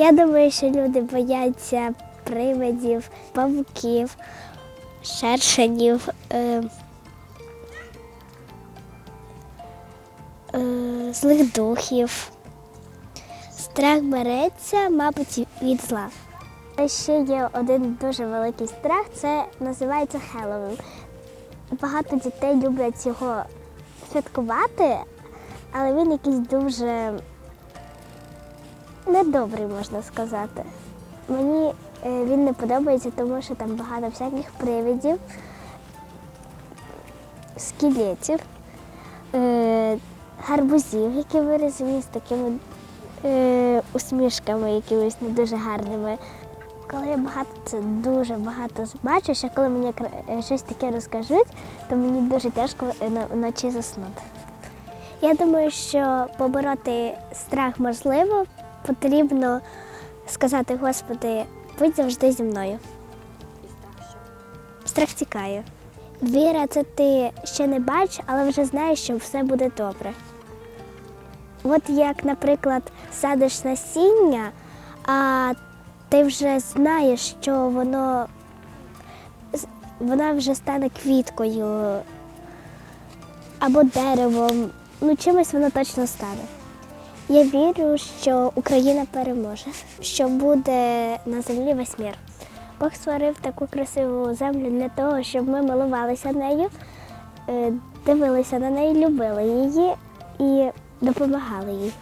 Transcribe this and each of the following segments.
Я думаю, що люди бояться привидів, павуків, шершенів. Е, е, злих духів. Страх береться, мабуть, від зла. Ще є один дуже великий страх, це називається Хеллоуін. Багато дітей люблять його святкувати, але він якийсь дуже недобрий, можна сказати. Мені е, він не подобається, тому що там багато всяких привидів, скелетів, е, гарбузів, які вирізані з такими е, усмішками якимись не дуже гарними. Коли я багато це дуже багато бачу, що коли мені щось таке розкажуть, то мені дуже тяжко вночі заснути. Я думаю, що побороти страх можливо, потрібно сказати, Господи, будь завжди зі мною. Страх тікає. Віра це ти ще не бачиш, але вже знаєш, що все буде добре. От як, наприклад, садиш насіння, а ти вже знаєш, що воно вона вже стане квіткою або деревом. Ну, чимось воно точно стане. Я вірю, що Україна переможе, що буде на землі весь мір. Бог створив таку красиву землю для того, щоб ми милувалися нею, е, дивилися на неї, любили її і допомагали їй.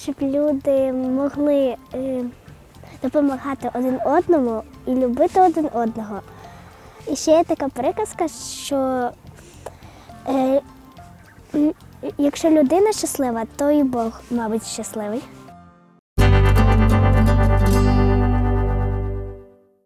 Щоб люди могли е, допомагати один одному і любити один одного. І ще є така приказка, що е, якщо людина щаслива, то і Бог, мабуть, щасливий.